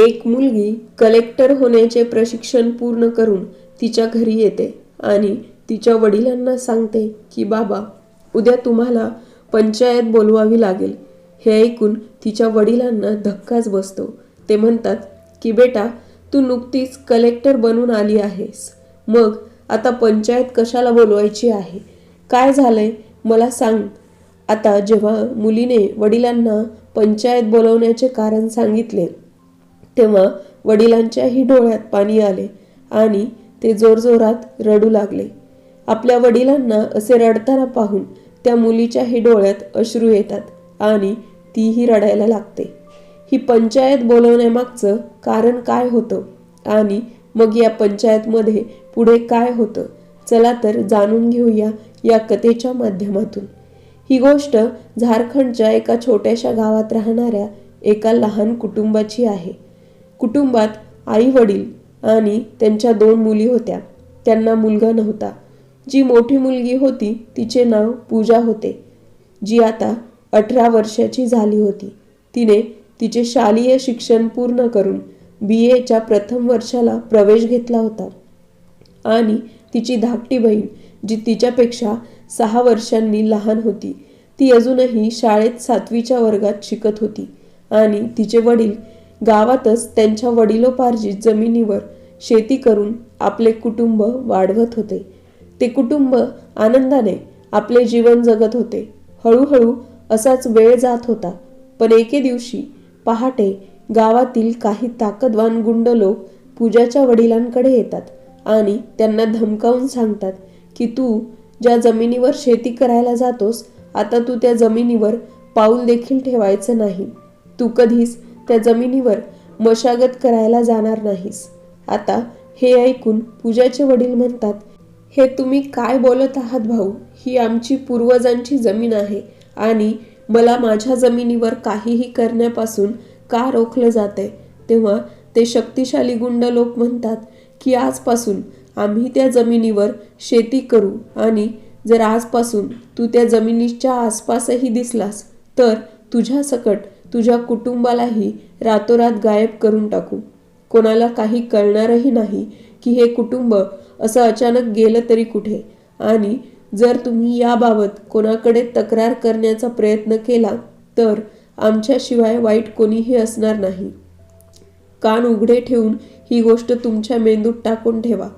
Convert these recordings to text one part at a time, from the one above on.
एक मुलगी कलेक्टर होण्याचे प्रशिक्षण पूर्ण करून तिच्या घरी येते आणि तिच्या वडिलांना सांगते की बाबा उद्या तुम्हाला पंचायत बोलवावी लागेल. हे ऐकून तिच्या वडिलांना धक्काच बसतो. ते म्हणतात की बेटा तू नुकतीच कलेक्टर बनून आली आहेस. मग आता पंचायत कशाला बोलवायची आहे? काय झालंय? मला सांग. आता जेव्हा मुलीने वडिलांना पंचायत बोलवण्याचे कारण सांगितले तेव्हा वडिलांच्याही डोळ्यात पाणी आले आणि ते जोरजोरात रडू लागले. आपल्या वडिलांना असे रडताना पाहून त्या मुलीच्याही डोळ्यात अश्रू येतात आणि तीही रडायला लागते. ही पंचायत बोलवण्यामागचं कारण काय होतं आणि मग या पंचायतमध्ये पुढे काय होतं चला तर जाणून घेऊया या कथेच्या माध्यमातून. ही गोष्ट झारखंडच्या एका छोट्याशा गावात राहणाऱ्या एका लहान कुटुंबाची आहे. कुटुंबात आई वडील आणि त्यांच्या दोन मुली होत्या. त्यांना मुलगा नव्हता. जी मोठी मुलगी होती तिचे नाव पूजा होते जी आता अठरा वर्षाची झाली होती. तिने तिचे शालेय शिक्षण पूर्ण करून बी एच्या प्रथम वर्षाला प्रवेश घेतला होता. आणि तिची धाकटी बहीण जी तिच्यापेक्षा सहा वर्षांनी लहान होती ती अजूनही शाळेत सातवीच्या वर्गात शिकत होती. आणि तिचे वडील गावातच त्यांच्या वडिलोपार्जित जमिनीवर शेती करून आपले कुटुंब वाढवत होते. ते कुटुंब आनंदाने आपले जीवन जगत होते. हळूहळू असाच वेळ जात होता. पण एके दिवशी पहाटे गावातील काही ताकदवान गुंड लोक पूजाच्या वडिलांकडे येतात आणि त्यांना धमकावून सांगतात की तू ज्या जमिनीवर शेती करायला जातोस आता तू त्या जमिनीवर पाऊल देखील ठेवायचं नाही. तू कधीच त्या जमिनीवर मशागत करायला जाणार नाहीस. आता हे ऐकून पूजाचे वडील म्हणतात हे तुम्ही काय बोलत आहात भाऊ? ही आमची पूर्वजांची जमीन आहे आणि मला माझ्या जमिनीवर काहीही करण्यापासून का रोखलं जाते तेव्हा ते शक्तिशाली गुंड लोक म्हणतात की आजपासून आम्ही त्या जमिनीवर शेती करू आणि जर आजपासून तू त्या जमिनीच्या आसपासही दिसलास तर तुझ्यासकट तुझ्या कुटुंबालाही रातोरात गायब करून टाकू. कोणाला काही कळणारही नाही की हे कुटुंब असं अचानक गेलं तरी कुठे. आणि जर तुम्ही याबाबत कोणाकडे तक्रार करण्याचा प्रयत्न केला तर आमच्याशिवाय वाईट कोणीही असणार नाही. कान उघडे ठेवून ही गोष्ट तुमच्या मेंदूत टाकून ठेवा.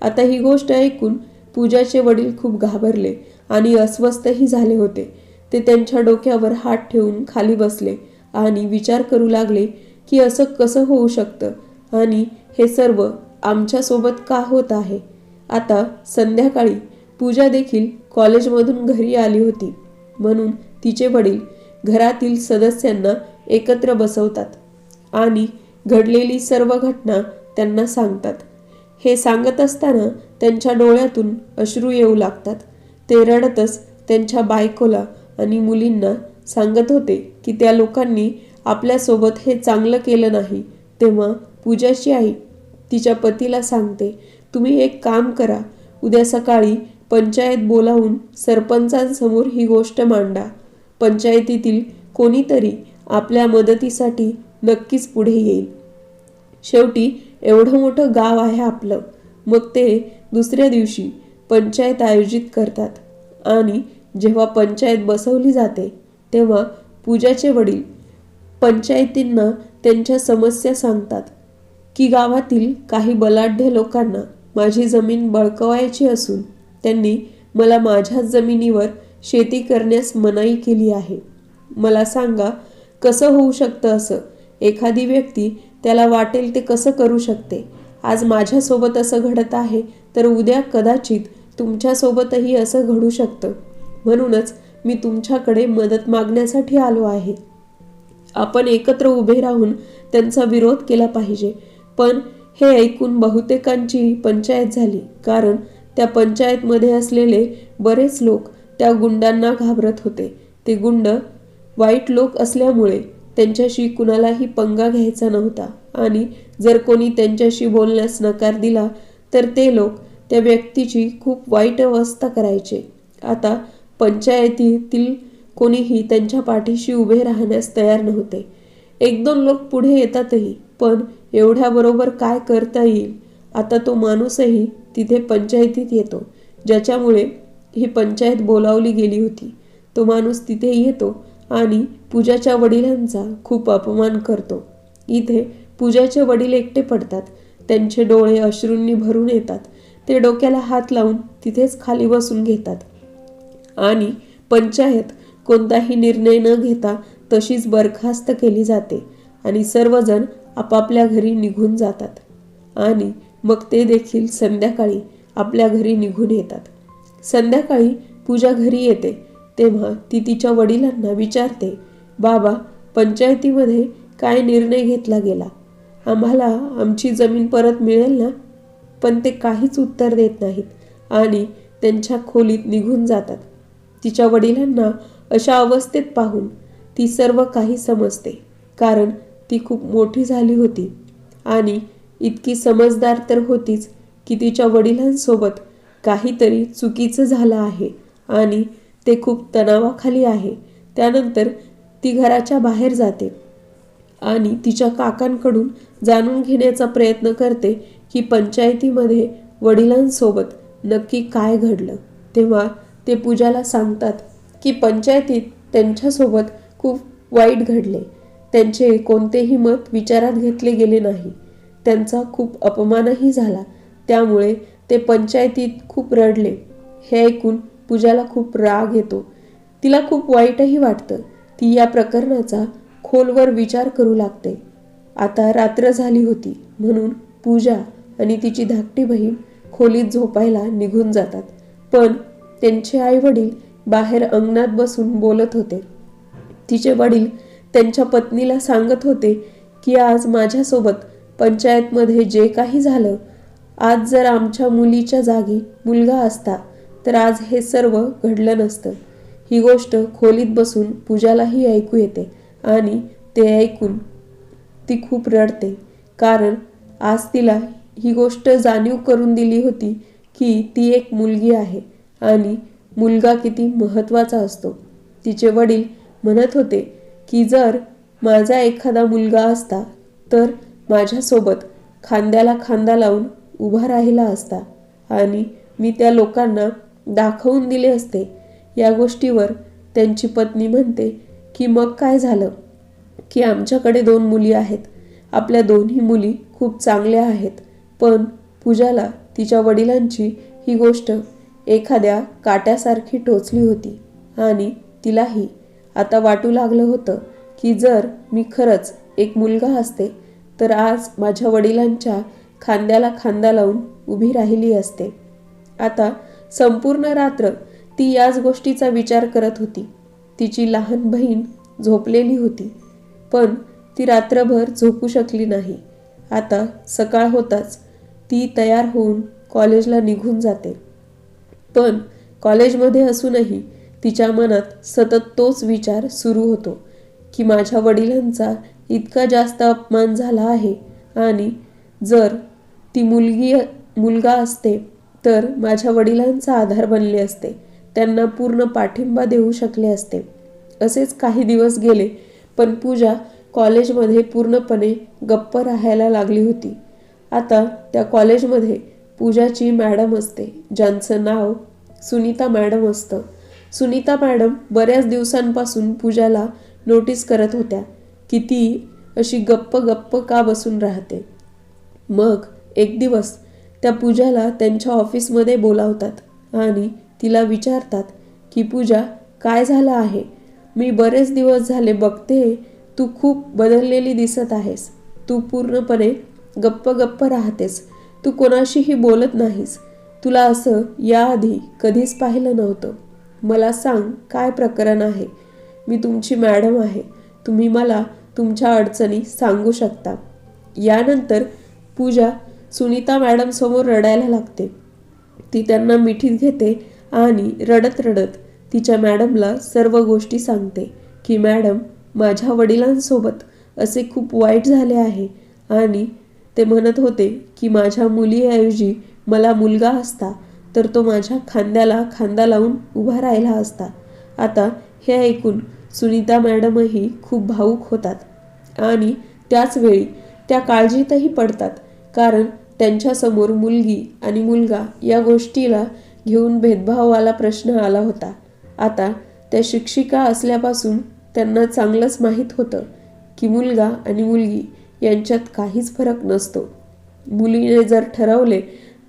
आता ही गोष्ट ऐकून पूजाचे वडील खूप घाबरले आणि अस्वस्थही झाले होते. ते त्यांच्या डोक्यावर हात ठेवून खाली बसले. आणि विचार करू लागले की असं कसं होऊ शकतं? आणि हे सर्व आमच्यासोबत का होत आहे? आता संध्याकाळी पूजा देखील कॉलेजमधून घरी आली होती. म्हणून तिचे वडील घरातील सदस्यांना एकत्र बसवतात आणि घडलेली सर्व घटना त्यांना सांगतात. हे सांगत असताना त्यांच्या डोळ्यातून अश्रू येऊ लागतात. ते रडतच त्यांच्या बायकोला आणि मुलींना सांगत होते की त्या लोकांनी आपल्यासोबत हे चांगलं केलं नाही. तेव्हा पूजाची आई तिच्या पतीला सांगते तुम्ही एक काम करा. उद्या सकाळी पंचायत बोलावून सरपंचांसमोर ही गोष्ट मांडा. पंचायतीतील कोणीतरी आपल्या मदतीसाठी नक्कीच पुढे येईल. शेवटी एवढं मोठं गाव आहे आपलं. मग ते दुसऱ्या दिवशी पंचायत आयोजित करतात. आणि जेव्हा पंचायत बसवली जाते तेव्हा पूजाचे वडील पंचायतींना त्यांच्या समस्या सांगतात की गावातील काही बलाढ्य लोकांना माझी जमीन बळकवायची असून त्यांनी मला माझ्याच जमिनीवर शेती करण्यास मनाई केली आहे. मला सांगा कसं होऊ शकतं असं? एखादी व्यक्ती त्याला वाटेल ते कसं करू शकते? आज माझ्यासोबत असं घडत आहे तर उद्या कदाचित तुमच्यासोबतही असं घडू शकतं. म्हणूनच मी तुमच्याकडे मदत मागण्यासाठी आलो आहे. आपण एकत्र उभे राहून त्यांचा विरोध केला पाहिजे. पण हे ऐकून बहुतेकांची पंचायत झाली कारण त्या पंचायतमध्ये असलेले बरेच लोक त्या गुंडांना घाबरत होते. ते गुंड वाईट लोक असल्यामुळे त्यांच्याशी कुणालाही पंगा घ्यायचा नव्हता आणि जर कोणी त्यांच्याशी बोलण्यास नकार दिला तर ते लोक त्या व्यक्तीची खूप वाईट अवस्था करायचे. आता पंचायतीतील कोणीही त्यांच्या पाठीशी उभे राहण्यास तयार नव्हते. एक दोन लोक पुढे येतातही पण एवढ्याबरोबर काय करता येईल? आता तो माणूसही तिथे पंचायतीत येतो ज्याच्यामुळे ही पंचायत बोलावली गेली होती. तो माणूस तिथे येतो आणि पूजाच्या वडिलांचा खूप अपमान करतो. इथे पूजाचे वडील एकटे पडतात. त्यांचे डोळे अश्रूंनी भरून येतात. ते डोक्याला हात लावून तिथेच खाली बसून घेतात. आणि पंचायत कोणताही निर्णय न घेता तशीच बरखास्त केली जाते आणि सर्वजण आपापल्या घरी निघून जातात. आणि मग ते देखील संध्याकाळी आपल्या घरी निघून येतात. संध्याकाळी पूजा घरी येते तेव्हा ती तिच्या वडिलांना विचारते बाबा पंचायतीमध्ये काय निर्णय घेतला गेला? आम्हाला आमची जमीन परत मिळेल ना? पण ते काहीच उत्तर देत नाहीत आणि त्यांच्या खोलीत निघून जातात. तिच्या वडिलांना अशा अवस्थेत पाहून ती सर्व काही समजते. कारण ती खूप मोठी झाली होती. आणि इतकी समजदार तर होतीच की तिच्या वडिलांसोबत काहीतरी चुकीचं झालं आहे आणि ते खूप तणावाखाली आहे. त्यानंतर ती घराच्या बाहेर जाते आणि तिच्या काकांकडून जाणून घेण्याचा प्रयत्न करते की पंचायतीमध्ये वडिलांसोबत नक्की काय घडलं. तेव्हा ते पूजाला सांगतात की पंचायतीत त्यांच्यासोबत खूप वाईट घडले. त्यांचे कोणतेही मत विचारात घेतले गेले नाही. त्यांचा खूप अपमानही झाला. त्यामुळे ते पंचायतीत खूप रडले. हे ऐकून पूजाला खूप राग येतो. तिला खूप वाईटही वाटतं. ती या प्रकरणाचा खोलवर विचार करू लागते. आता रात्र झाली होती. म्हणून पूजा आणि तिची धाकटी बहीण खोलीत झोपायला निघून जातात. पण त्यांचे आई वडील बाहेर अंगणात बसून बोलत होते. तिचे वडील त्यांच्या पत्नीला सांगत होते की आज माझ्यासोबत पंचायतमध्ये जे काही झालं आज जर आमच्या मुलीच्या जागी मुलगा असता तर आज हे सर्व घडलं नसतं. ही गोष्ट खोलीत बसून पूजालाही ऐकू येते आणि ते ऐकून ती खूप रडते. कारण आज तिला ही गोष्ट जाणीव करून दिली होती की ती एक मुलगी आहे. आणि मुलगा किती महत्त्वाचा असतो. तिचे वडील म्हणत होते की जर माझा एखादा मुलगा असता तर माझ्यासोबत खांद्याला खांदा लावून उभा राहिला असता आणि मी त्या लोकांना दाखवून दिले असते. या गोष्टीवर त्यांची पत्नी म्हणते की मग काय झालं? की आमच्याकडे दोन मुली आहेत. आपल्या दोन्ही मुली खूप चांगल्या आहेत पण पूजाला तिच्या वडिलांची ही गोष्ट एखाद्या काट्यासारखी टोचली होती. आणि तिलाही. आता वाटू लागलं होतं की जर मी खरंच एक मुलगा असते तर आज माझ्या वडिलांच्या खांद्याला खांदा लावून उभी राहिली असते. आता संपूर्ण रात्र ती याच गोष्टीचा विचार करत होती. तिची लहान बहीण झोपलेली होती पण ती रात्रभर झोपू शकली नाही. आता सकाळ होताच ती तयार होऊन कॉलेजला निघून जाते. पण कॉलेजमध्ये असूनही तिच्या मनात सतत तोच विचार सुरू होतो की माझ्या वडिलांचा इतका जास्त अपमान झाला आहे आणि जर ती मुलगी मुलगा असते तर माझ्या वडिलांचा आधार बनले असते त्यांना पूर्ण पाठिंबा देऊ शकले असते. असेच काही दिवस गेले पण पूजा कॉलेजमध्ये पूर्णपणे गप्प राहायला लागली होती. आता त्या कॉलेजमध्ये पूजाची मॅडम असते ज्यांचं नाव सुनीता मॅडम असतं. सुनीता मॅडम बऱ्याच दिवसांपासून पूजाला नोटीस करत होत्या की ती अशी गप्प गप्प का बसून राहते. मग एक दिवस त्या पूजाला त्यांच्या ऑफिसमध्ये बोलावतात आणि तिला विचारतात की पूजा काय झालं आहे? मी बरेच दिवस झाले बघते तू खूप बदललेली दिसत आहेस. तू पूर्णपणे गप्प गप्प राहतेस. तू कोणाशीही बोलत नाहीस. तुला असं याआधी कधीच पाहिलं नव्हतं. मला सांग काय प्रकरण आहे? मी तुमची मॅडम आहे. तुम्ही मला तुमच्या अडचणी सांगू शकता. यानंतर पूजा सुनीता मॅडमसमोर रडायला लागते. ती त्यांना मिठीत घेते आणि रडत रडत तिच्या मॅडमला सर्व गोष्टी सांगते की मॅडम माझ्या वडिलांसोबत असे खूप वाईट झाले आहे आणि ते म्हणत होते की माझ्या मुलीऐवजी मला मुलगा असता तर तो माझ्या खांद्याला खांदा लावून उभा राहिला असता. आता हे ऐकून सुनीता मॅडमही खूप भावूक होतात आणि त्याचवेळी त्या काळजीतही पडतात कारण त्यांच्यासमोर मुलगी आणि मुलगा या गोष्टीला घेऊन भेदभाववाला प्रश्न आला होता. आता त्या शिक्षिका असल्यापासून त्यांना चांगलंच माहीत होतं की मुलगा आणि मुलगी यांच्यात काहीच फरक नसतो. मुलीने जर ठरवले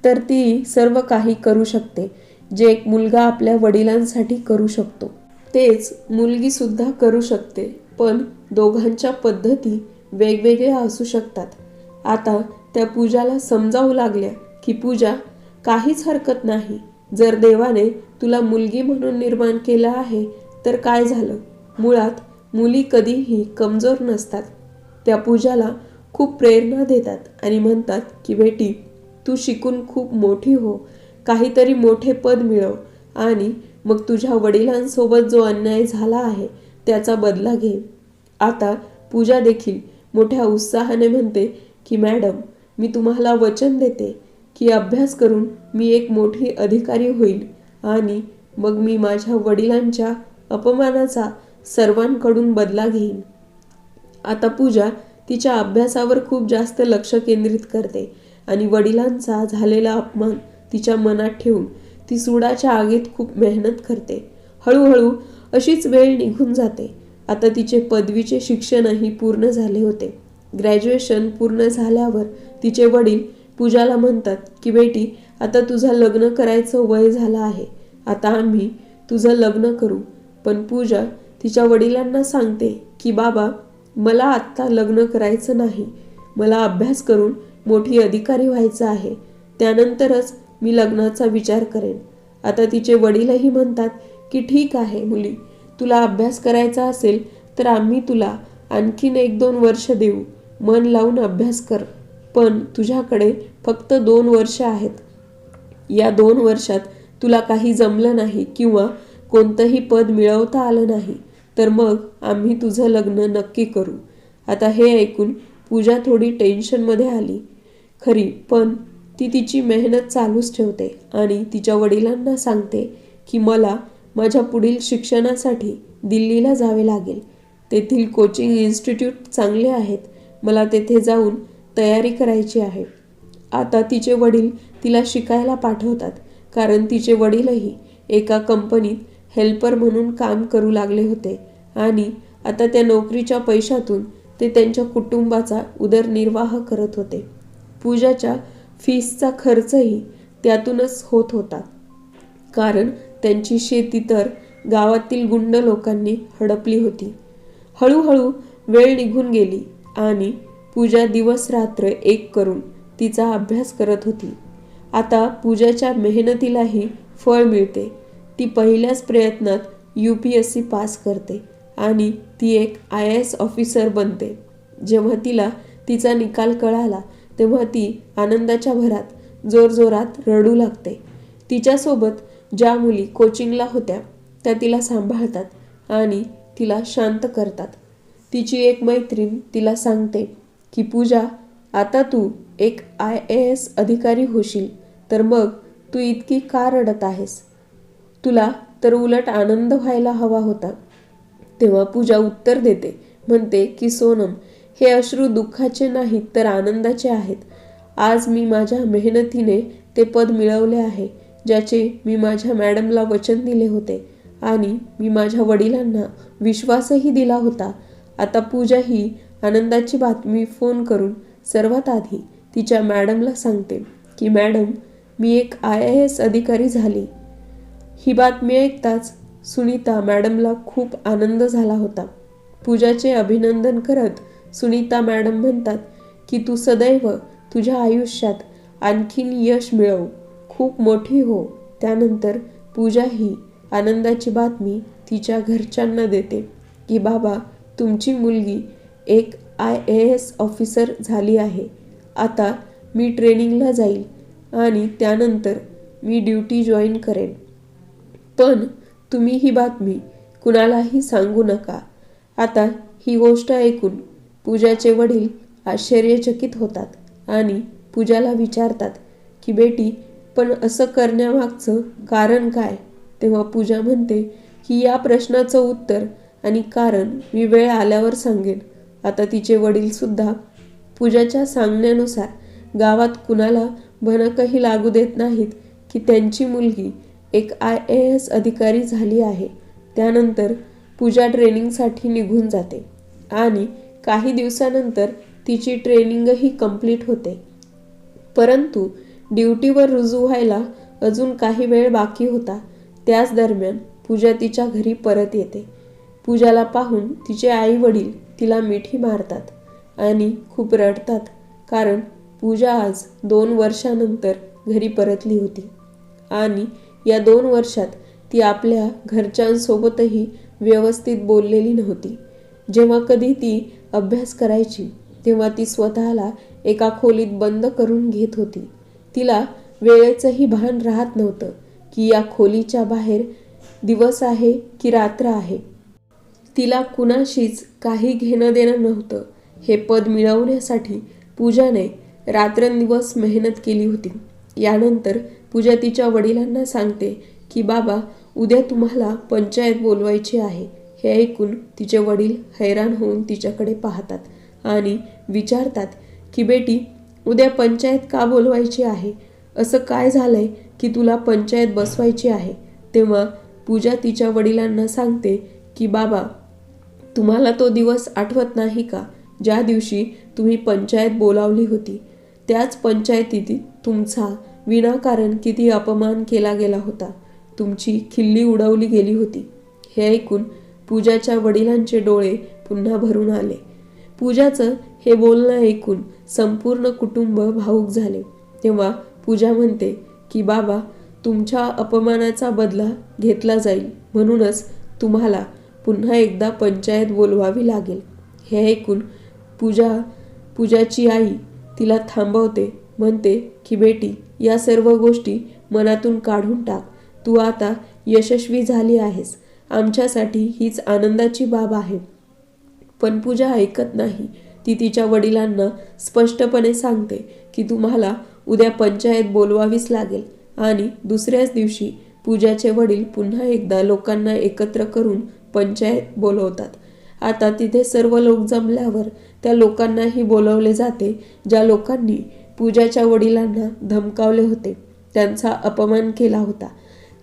तर ती सर्व काही करू शकते जे एक मुलगा आपल्या वडिलांसाठी करू शकतो. तेच मुलगी सुद्धा करू शकते पण दोघांच्या पद्धती वेगवेगळ्या असू शकतात. आता त्या पूजाला समजावू लागल्या की पूजा काहीच हरकत नाही. जर देवाने तुला मुलगी म्हणून निर्माण केलं आहे तर काय झालं? मुळात मुली कधीही कमजोर नसतात. त्या पूजाला खूप प्रेरणा देतात आणि म्हणतात की बेटी तू शिकून खूप मोठी हो. काहीतरी मोठे पद मिळव आणि मग तुझ्या वडिलांसोबत जो अन्याय झाला आहे त्याचा बदला घे. आता पूजा देखील मोठ्या उत्साहाने म्हणते की मॅडम मी तुम्हाला वचन देते की अभ्यास करून मी एक मोठी अधिकारी होईल आणि मग मी माझ्या वडिलांच्या अपमानाचा सर्वांकडून बदला घेईन. आता पूजा तिच्या अभ्यासावर खूप जास्त लक्ष केंद्रित करते आणि वडिलांचा झालेला अपमान तिच्या मनात ठेवून ती सुडाच्या आगीत खूप मेहनत करते. हळूहळू अशीच वेळ निघून जाते. आता तिचे पदवीचे शिक्षणही पूर्ण झाले होते. ग्रॅज्युएशन पूर्ण झाल्यावर तिचे वडील पूजाला म्हणतात की बेटी आता तुझं लग्न करायचं वय झालं आहे. आता आम्ही तुझं लग्न करू. पण पूजा तिच्या वडिलांना सांगते की बाबा मला आत्ता लग्न करायचं नाही. मला अभ्यास करून मोठी अधिकारी व्हायचं आहे. त्यानंतरच मी लग्नाचा विचार करेन. आता तिचे वडीलही म्हणतात की ठीक आहे मुली तुला अभ्यास करायचा असेल तर आम्ही तुला आणखीन एक दोन वर्ष देऊ. मन लावून अभ्यास कर. पण तुझ्याकडे फक्त दोन वर्ष आहेत. या दोन वर्षात तुला काही जमलं नाही किंवा कोणतंही पद मिळवता आलं नाही. तर मग आम्ही तुझं लग्न नक्की करू. आता हे ऐकून पूजा थोडी टेन्शनमध्ये आली. खरी पण ती तिची मेहनत चालूच ठेवते आणि तिच्या वडिलांना सांगते की मला माझ्या पुढील शिक्षणासाठी दिल्लीला जावे लागेल. तेथील कोचिंग इन्स्टिट्यूट चांगले आहेत. मला तेथे जाऊन तयारी करायची आहे. आता तिचे वडील तिला शिकायला पाठवतात कारण तिचे वडीलही एका कंपनीत हेल्पर म्हणून काम करू लागले होते. आणि आता त्या नोकरीच्या पैशातून ते त्यांच्या कुटुंबाचा उदरनिर्वाह करत होते. पूजाच्या फीसचा खर्चही त्यातूनच होत होता. कारण त्यांची शेती तर गावातील गुंड लोकांनी हडपली होती. हळूहळू वेळ निघून गेली आणि पूजा दिवस रात्र एक करून तिचा अभ्यास करत होती. आता पूजाच्या मेहनतीलाही फळ मिळते. ती पहिल्याच प्रयत्नात U P S C pass करते आणि ती एक आय एस ऑफिसर बनते. जेव्हा तिला तिचा निकाल कळाला तेव्हा ती आनंदाच्या भरात जोरजोरात रडू लागते. तिच्यासोबत ज्या मुली कोचिंगला होत्या त्या तिला सांभाळतात आणि तिला शांत करतात. तिची एक मैत्रीण तिला सांगते की पूजा आता तू एक आय ए एस अधिकारी होशील तर मग तू इतकी का रडत आहेस? तुला तर उलट आनंद व्हायला हवा होता. तेव्हा पूजा उत्तर देते. म्हणते की सोनम हे अश्रू दुःखाचे नाहीत तर आनंदाचे आहेत. आज मी माझ्या मेहनतीने ते पद मिळवले आहे ज्याचे मी माझ्या मॅडमला वचन दिले होते आणि मी माझ्या वडिलांना विश्वासही दिला होता. आता पूजा ही आनंदाची बातमी फोन करून सर्वात आधी तिच्या मॅडमला सांगते की मॅडम मी एक आय ए एस अधिकारी झाली. ही बातमी ऐकताच सुनीता मॅडमला खूप आनंद झाला होता. पूजाचे अभिनंदन करत सुनीता मॅडम म्हणतात की तू सदैव तुझ्या आयुष्यात आणखीन यश मिळव. खूप मोठी हो त्यानंतर पूजा ही आनंदाची बातमी तिच्या घरच्यांना देते की बाबा तुमची मुलगी एक आय ए एस ऑफिसर झाली आहे. आता मी ट्रेनिंगला जाईल आणि त्यानंतर मी ड्युटी जॉईन करेन. पण तुम्ही ही बातमी कुणालाही सांगू नका. आता ही गोष्ट ऐकून पूजाचे वडील आश्चर्यचकित होतात आणि पूजाला विचारतात की बेटी पण असं करण्यामागचं कारण काय? तेव्हा पूजा म्हणते की या प्रश्नाचं उत्तर आणि कारण मी वेळ आल्यावर सांगेन. आता तिचे वडील सुद्धा पूजाच्या सांगण्यानुसार गावात कुणाला भनकही लागू देत नाहीत की त्यांची मुलगी एक आय ए एस अधिकारी झाली आहे. त्यानंतर पूजा ट्रेनिंगसाठी निघून जाते आणि काही दिवसानंतर तिची ट्रेनिंगही कंप्लीट होते. परंतु ड्युटीवर रुजू व्हायला अजून काही वेळ बाकी होता. त्याच दरम्यान पूजा तिच्या घरी परत येते. पूजाला पाहून तिचे आई वडील तिला मिठी मारतात आणि खूप रडतात कारण पूजा आज दोन वर्षानंतर घरी परतली होती आणि या दोन वर्षात ती आपल्या घरच्यांसोबतही व्यवस्थित बोललेली नव्हती. जेव्हा कधी ती अभ्यास करायची तेव्हा ती स्वतःला एका खोलीत बंद करून घेत होती. तिला वेळेचंही भान राहत नव्हतं की या खोलीच्या बाहेर दिवस आहे की रात्र आहे. तिला कुणाशीच काही घेणं देणं नव्हतं. हे पद मिळवण्यासाठी पूजाने रात्रंदिवस मेहनत केली होती. यानंतर पूजा तिच्या वडिलांना सांगते की बाबा उद्या तुम्हाला पंचायत बोलवायची आहे. हे ऐकून तिचे वडील हैराण होऊन तिच्याकडे पाहतात आणि विचारतात की बेटी उद्या पंचायत का बोलवायची आहे? असं काय झालंय की तुला पंचायत बसवायची आहे? तेव्हा पूजा तिच्या वडिलांना सांगते की बाबा तुम्हाला तो दिवस आठवत नाही का? ज्या दिवशी तुम्ही पंचायत बोलावली होती त्याच पंचायतीत तुमचा विनाकारण किती अपमान केला गेला होता तुमची खिल्ली उडवली गेली होती. हे ऐकून पूजाच्या वडिलांचे डोळे पुन्हा भरून आले. पूजाचं हे बोलणं ऐकून संपूर्ण कुटुंब भाऊक झाले. तेव्हा पूजा म्हणते की बाबा तुमच्या अपमानाचा बदला घेतला जाईल. म्हणूनच तुम्हाला पुन्हा एकदा पंचायत बोलवावी लागेल. हे ऐकून पूजा पूजाची आई तिला थांबवते म्हणते की बेटी या सर्व गोष्टी मनातून काढून टाक. तू आता यशस्वी झाली आहेस. आमच्यासाठी हीच आनंदाची बाब आहे. पण पूजा ऐकत नाही. ती तिच्या वडिलांना स्पष्टपणे सांगते की तुम्हाला उद्या पंचायत बोलवावीच लागेल. आणि दुसऱ्याच दिवशी पूजाचे वडील पुन्हा एकदा लोकांना एकत्र करून पंचायत बोलवतात. आता तिथे सर्व लोक जमल्यावर त्या लोकांनाही बोलवले जाते ज्या लोकांनी पूजाच्या वडिलांना धमकावले होते. त्यांचा अपमान केला होता.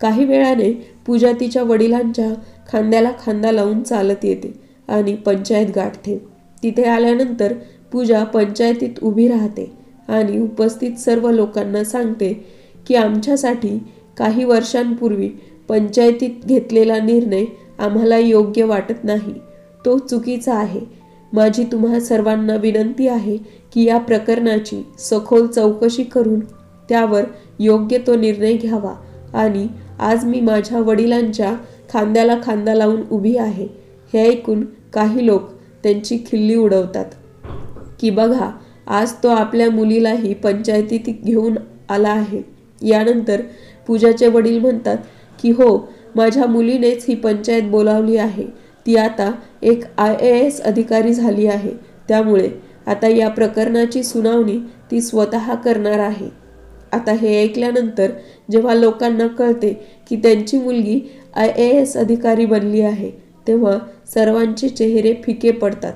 काही वेळाने पूजा तिच्या वडिलांच्या खांद्याला खांदा लावून चालत येते आणि पंचायत गाठते. तिथे आल्यानंतर पूजा पंचायतीत उभी राहते आणि उपस्थित सर्व लोकांना सांगते की आमच्यासाठी काही वर्षांपूर्वी पंचायतीत घेतलेला निर्णय आम्हाला योग्य वाटत नाही. तो चुकीचा आहे. माझी तुम्हा सर्वांना विनंती आहे की या प्रकरणाची सखोल चौकशी करून त्यावर योग्य तो निर्णय घ्यावा. आणि आज मी माझ्या वडिलांच्या खांद्याला खांदा लावून उभी आहे. हे ऐकून काही लोक त्यांची खिल्ली उडवतात. की बघा आज तो आपल्या मुलीलाही पंचायतीत घेऊन आला आहे. यानंतर पूजाचे वडील म्हणतात की हो माझ्या मुलीनेच ही पंचायत बोलावली आहे. ती आता एक आय ए एस अधिकारी झाली आहे. त्यामुळे आता या प्रकरणाची सुनावणी ती स्वतः करणार आहे. आता हे ऐकल्यानंतर जेव्हा लोकांना कळते की त्यांची मुलगी आय ए एस अधिकारी बनली आहे तेव्हा सर्वांचे चेहरे फिके पडतात.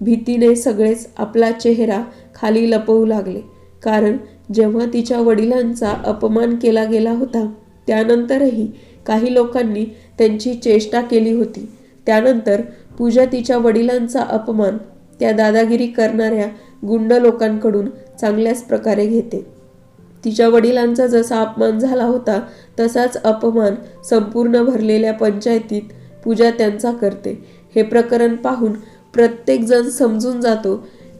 भीतीने सगळेच आपला चेहरा खाली लपवू लागले. कारण जेव्हा तिच्या वडिलांचा अपमान केला गेला होता त्यानंतरही काही लोकांनी त्यांची चेष्टा केली होती. त्यानंतर पूजा तिच्या वडिलांचा अपमान त्या दादागिरी करणाऱ्या गुंड लोकांकडून चांगल्याच प्रकारे घेते. तिच्या वडिलांचा जसा अपमान झाला होता तसाच अपमान संपूर्ण भरलेल्या पंचायतीत पूजा त्यांचा करते. हे प्रकरण पाहून प्रत्येक जण समजून जातो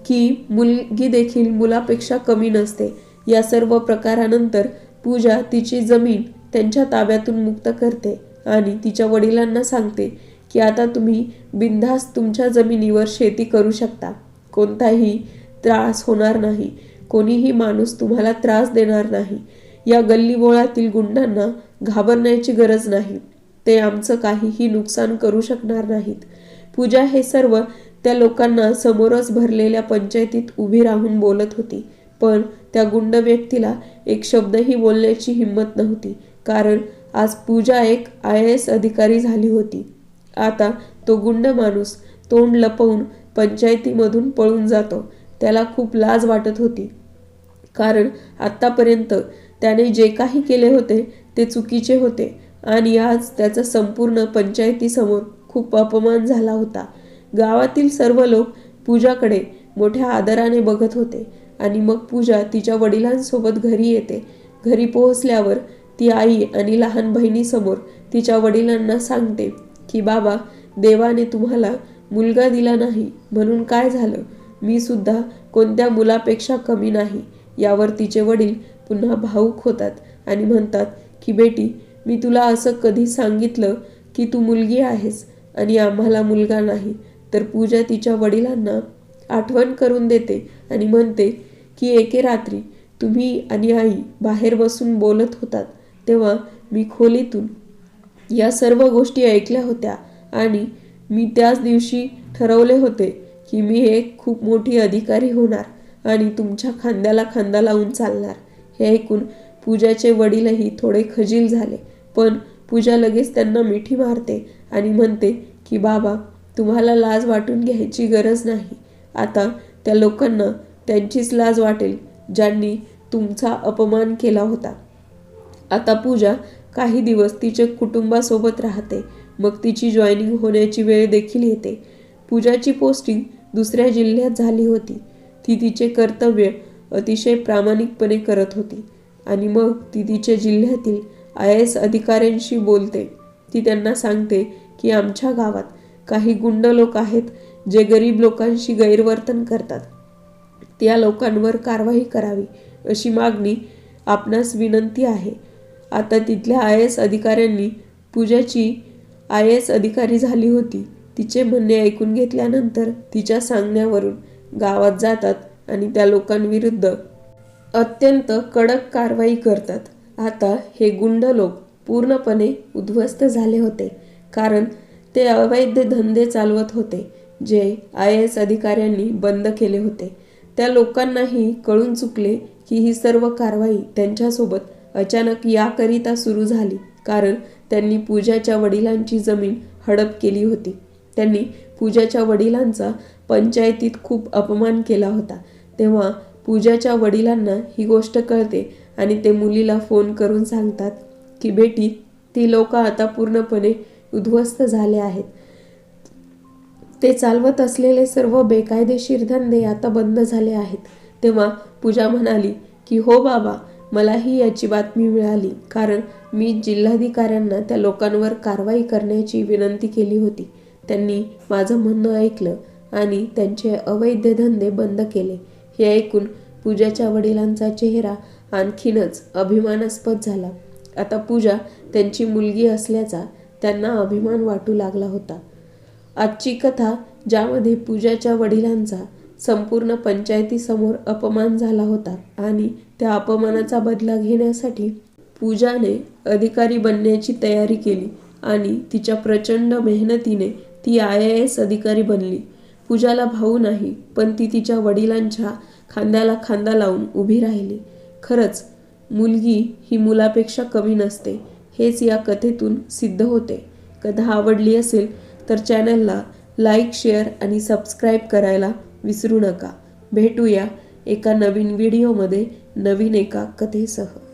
की मुलगी देखील मुलापेक्षा कमी नसते. या सर्व प्रकारानंतर पूजा तिची जमीन त्यांच्या ताब्यातून मुक्त करते आणि तिच्या वडिलांना सांगते की आता तुम्ही बिनधास्त तुमच्या जमिनीवर शेती करू शकता. कोणताही त्रास होणार नाही. कोणीही माणूस तुम्हाला त्रास देणार नाही. या गल्लीबोळातील गुंडांना घाबरण्याची गरज नाही. ते आमचं काहीही नुकसान करू शकणार नाहीत. पूजा हे सर्व त्या लोकांना समोरच भरलेल्या पंचायतीत उभी राहून बोलत होती. पण त्या गुंड व्यक्तीला एक शब्दही बोलण्याची हिंमत नव्हती. कारण आज पूजा एक आय एस अधिकारी झाली होती. आता तो गुंड माणूस तोंड लपवून पंचायतीमधून पळून जातो. त्याला खूप लाज वाटत होती. कारण आत्तापर्यंत त्याने जे काही केले होते ते चुकीचे होते आणि आज त्याचा संपूर्ण पंचायतीसमोर खूप अपमान झाला होता. गावातील सर्व लोक पूजाकडे मोठ्या आदराने बघत होते आणि मग पूजा तिच्या वडिलांसोबत घरी येते. घरी पोहोचल्यावर ती आई आणि लहान बहिणीसमोर तिच्या वडिलांना सांगते की बाबा देवाने तुम्हाला मुलगा दिला नाही म्हणून काय झालं? मी सुद्धा कोणत्या मुलापेक्षा कमी नाही. यावर तिचे वडील पुन्हा भाऊक होतात आणि म्हणतात की बेटी मी तुला असं कधी सांगितलं की तू मुलगी आहेस आणि आम्हाला मुलगा नाही तर पूजा तिच्या वडिलांना आठवण करून देते आणि म्हणते की एके रात्री तुम्ही आणि आई बाहेर बसून बोलत होतात तेव्हा मी खोलीतून या सर्व गोष्टी ऐकल्या होत्या आणि मी त्याच दिवशी ठरवले होते की मी एक खूप मोठी अधिकारी होणार आणि तुमच्या खांद्याला खांदा लावून चालणार. हे ऐकून पूजाचे वडीलही थोडे खजील झाले. पण पूजा लगेच त्यांना मिठी मारते आणि म्हणते की बाबा तुम्हाला लाज वाटून घ्यायची गरज नाही. आता त्या लोकांना त्यांचीच लाज वाटेल ज्यांनी तुमचा अपमान केला होता. आता पूजा काही दिवस तिच्या कुटुंबासोबत राहते. मग तिची जॉईनिंग होण्याची वेळ देखील येते. पूजाची पोस्टिंग दुसऱ्या जिल्ह्यात झाली होती. ती तिचे कर्तव्य अतिशय प्रामाणिकपणे करत होती. आणि मग ती तिच्या जिल्ह्यातील आय एस अधिकाऱ्यांशी बोलते. ती त्यांना सांगते की आमच्या गावात काही गुंड लोक आहेत जे गरीब लोकांशी गैरवर्तन करतात. त्या लोकांवर कारवाई करावी अशी मागणी आपणास विनंती आहे. आता तिथल्या आय एस अधिकाऱ्यांनी पूजाची आय एस अधिकारी झाली होती. तिचे म्हणणे ऐकून घेतल्यानंतर तिच्या सांगण्यावरून गावात जातात आणि त्या लोकांविरुद्ध अत्यंत कडक कारवाई करतात. आता हे गुंड लोक पूर्णपणे उद्ध्वस्त झाले होते कारण ते अवैध धंदे चालवत होते जे आय एस अधिकाऱ्यांनी बंद केले होते. त्या लोकांनाही कळून चुकले की ही सर्व कारवाई त्यांच्यासोबत अचानक याकरिता सुरू झाली कारण त्यांनी पूजाच्या वडिलांची जमीन हडप केली होती. त्यांनी पूजाच्या वडिलांचा पंचायतीत खूप अपमान केला होता. तेव्हा पूजाच्या वडिलांना ही गोष्ट कळते आणि ते मुलीला फोन करून सांगतात की बेटी ती लोक आता पूर्णपणे उद्ध्वस्त झाले आहेत. ते चालवत असलेले सर्व बेकायदेशीर धंदे आता बंद झाले आहेत. तेव्हा पूजा म्हणाली की हो बाबा मलाही याची बातमी मिळाली. कारण मी जिल्हाधिकाऱ्यांना त्या लोकांवर कारवाई करण्याची विनंती केली होती. त्यांनी माझं म्हणणं ऐकलं आणि त्यांचे अवैध धंदे बंद केले. हे ऐकून पूजाच्या वडिलांचा चेहरा आणखीनच अभिमानास्पद झाला. आता पूजा त्यांची मुलगी असल्याचा त्यांना अभिमान वाटू लागला होता. आजची कथा ज्यामध्ये पूजाच्या वडिलांचा संपूर्ण पंचायतीसमोर अपमान झाला होता आणि त्या अपमानाचा बदला घेण्यासाठी पूजाने अधिकारी बनण्याची तयारी केली आणि तिच्या प्रचंड मेहनतीने ती आय ए एस अधिकारी बनली. पूजाला भाऊ नाही पण ती तिच्या वडिलांच्या खांद्याला खांदा लावून उभी राहिली. खरंच मुलगी ही मुलापेक्षा कमी नसते हेच या कथेतून सिद्ध होते. कथा आवडली असेल तर चॅनलला लाईक शेअर आणि सबस्क्राईब करायला विसरू नका. भेटूया एका नवीन व्हिडिओमध्ये. नवीन एका कथेसह.